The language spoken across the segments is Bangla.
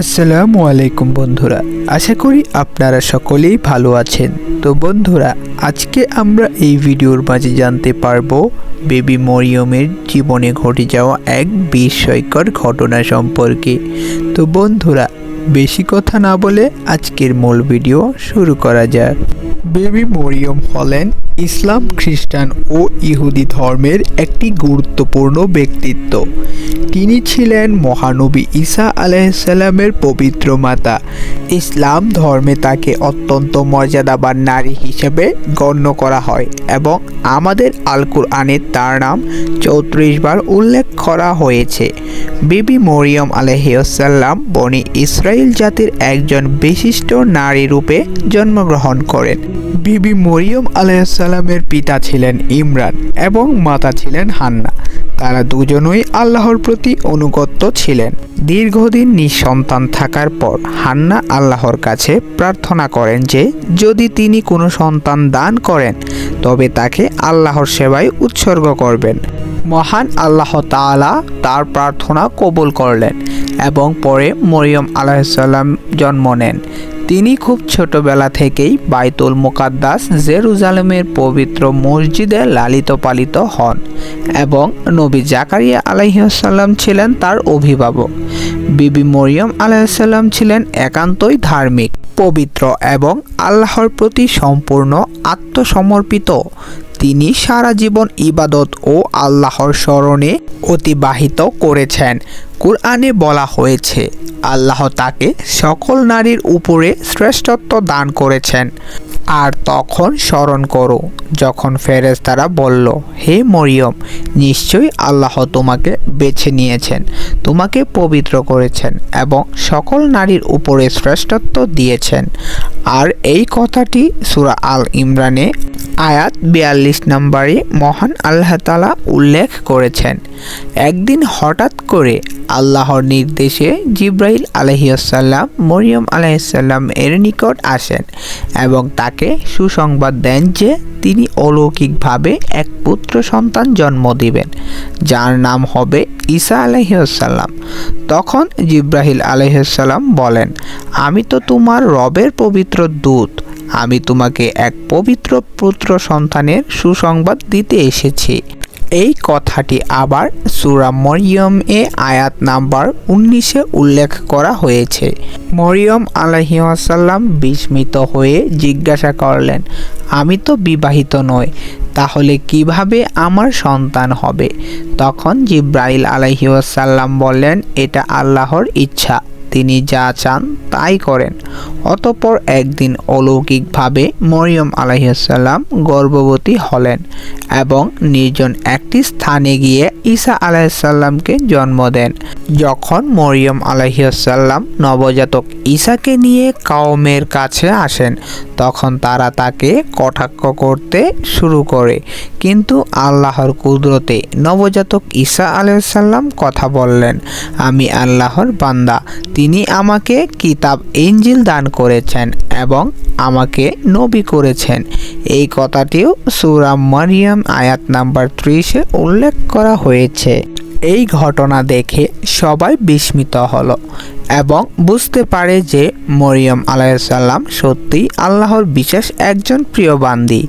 আসসালামু আলাইকুম বন্ধুরা, আশা করি আপনারা সকলেই ভালো আছেন। তো বন্ধুরা, আজকে আমরা এই ভিডিওর মাঝে জানতে পারব, বেবি মরিয়মের জীবনে ঘটে যাওয়া এক বিস্ময়কর ঘটনা সম্পর্কে। তো বন্ধুরা, বেশি কথা না বলে আজকের মূল ভিডিও শুরু করা যাক। বেবি মরিয়ম হলেন ইসলাম খ্রিস্টান ও ইহুদি ধর্মের একটি গুরুত্বপূর্ণ ব্যক্তিত্ব। তিনি ছিলেন মহানবী ঈসা আলাইসাল্লামের পবিত্র মাতা। ইসলাম ধর্মে তাকে অত্যন্ত মর্যাদাবান নারী হিসেবে গণ্য করা হয় এবং আমাদের আল কুরআনে তার নাম চৌত্রিশ বার উল্লেখ করা হয়েছে। বিবি মরিয়ম আলহিউসাল্লাম বনি ইসরায়েল জাতির একজন বিশিষ্ট নারী রূপে জন্মগ্রহণ করেন। বিবি মরিয়ম আলাইসাল্লামের পিতা ছিলেন ইমরান এবং মাতা ছিলেন হান্না। তারা দুজনই আল্লাহর প্রতি অনুগত্য ছিলেন। দীর্ঘদিন নিঃসন্তান থাকার পর হান্না আল্লাহর কাছে প্রার্থনা করেন যে, যদি তিনি কোনো সন্তান দান করেন, তবে তাকে আল্লাহর সেবায় উৎসর্গ করবেন। মহান আল্লাহ তাআলা তার প্রার্থনা কবুল করলেন এবং পরে মরিয়ম আলাইসাল্লাম জন্ম নেন। তিনি খুব ছোটবেলা থেকেই বাইতুল মোকাদ্দাস জেরুজালেমের পবিত্র মসজিদে লালিত পালিত হন এবং নবী জাকারিয়া আলাইসাল্লাম ছিলেন তার অভিভাবক। বিবি মরিয়ম আলাইসাল্লাম ছিলেন একান্তই ধার্মিক, পবিত্র এবং আল্লাহর প্রতি সম্পূর্ণ আত্মসমর্পিত। তিনি সারা জীবন ইবাদত ও আল্লাহর স্মরণে অতিবাহিত করেছেন। কোরআনে বলা হয়েছে, আল্লাহ তাকে সকল নারীর উপরে শ্রেষ্ঠত্ব দান করেছেন। আর তখন স্মরণ করো, যখন ফেরেজ তারা বলল, হে মরিয়ম, নিশ্চয়ই আল্লাহ তোমাকে বেছে নিয়েছেন, তোমাকে পবিত্র করেছেন এবং সকল নারীর উপরে শ্রেষ্ঠত্ব দিয়েছেন। আর এই কথাটি সুরা আল ইমরানে আয়াত বিয়াল্লিশ নম্বরে মহান আল্লাহ তালা উল্লেখ করেছেন। একদিন হঠাৎ করে আল্লাহর নির্দেশে জিব্রাইল আলহিউসাল্লাম মরিয়ম আলাইসাল্লাম এর নিকট আসেন এবং তাকে সুসংবাদ দেন যে তিনি অলৌকিকভাবে এক পুত্র সন্তান জন্ম দিবেন, যার নাম হবে ঈসা আলহিউসাল্লাম তখন জিব্রাহিল আলহিউসাল্লাম বলেন, আমি তো তোমার রবের পবিত্র দূত। আমি তোমাকে এক পবিত্র পুত্র সন্তানের সুসংবাদ দিতে এসেছি। এই কথাটি আবার সুরা মরিয়ম এ আয়াত নাম্বার উনিশে উল্লেখ করা হয়েছে। মরিয়ম আলহিহাসাল্লাম বিস্মিত হয়ে জিজ্ঞাসা করলেন, আমি তো বিবাহিত নই, তাহলে কীভাবে আমার সন্তান হবে? তখন জিব্রাইল আলহিউসাল্লাম বললেন, এটা আল্লাহর ইচ্ছা। তিনি যা চান তাই করেন। অতপর একদিন অলৌকিকভাবে মরিয়ম আলাইসাল্লাম গর্ভবতী হলেন এবং নির্জন একটি স্থানে গিয়ে ঈসা আলাইসাল্লামকে জন্ম দেন। যখন মরিয়ম আলাইসাল্লাম নবজাতক ঈসাকে নিয়ে কাউমের কাছে আসেন, তখন তারা তাকে কটাক্ষ করতে শুরু করে। কিন্তু আল্লাহর কুদরতে নবজাতক ঈসা আলাইসাল্লাম কথা বললেন, আমি আল্লাহর বান্দা। তিনি আমাকে কিতাব ইঞ্জিল দান করেছেন এবং আমাকে নবী করেছেন। এই কথাটিও সুরা মারিয়াম আয়াত নাম্বার ত্রিশে উল্লেখ করা হয়েছে। এই ঘটনা দেখে সবাই বিস্মিত হলো এবং বুঝতে পারে যে মরিয়ম আলাইসাল্লাম সত্যিই আল্লাহর বিশেষ একজন প্রিয় বান্দি।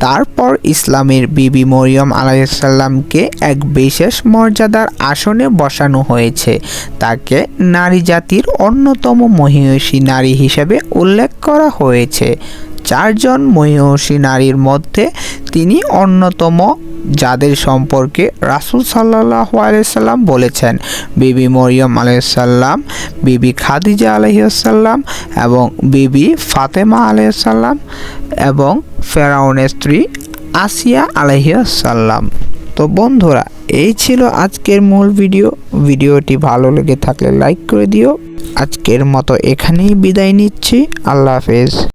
তারপর ইসলামের বিবি মরিয়ম আলাইসাল্লামকে এক বিশেষ মর্যাদার আসনে বসানো হয়েছে। তাকে নারী জাতির অন্যতম মহিষী নারী হিসেবে উল্লেখ করা হয়েছে। চারজন মহিষী নারীর মধ্যে তিনি অন্যতম যাদের সম্পর্কে রাসুল সাল্লাহ আলাইসাল্লাম বলেছেন। বিবি মরিয়ম আলাইসাল্লাম বিবি খাদিজা আলহিসাল্লাম এবং বিবি ফাতেমা আলাইসাল্লাম এবং ফেরাউনের স্ত্রী আসিয়া আলহিসাল্লাম তো বন্ধুরা, এই ছিল আজকের মূল ভিডিও। ভিডিওটি ভালো লেগে থাকলে লাইক করে দিও। আজকের মতো এখানেই বিদায় নিচ্ছি। আল্লাহ হাফেজ।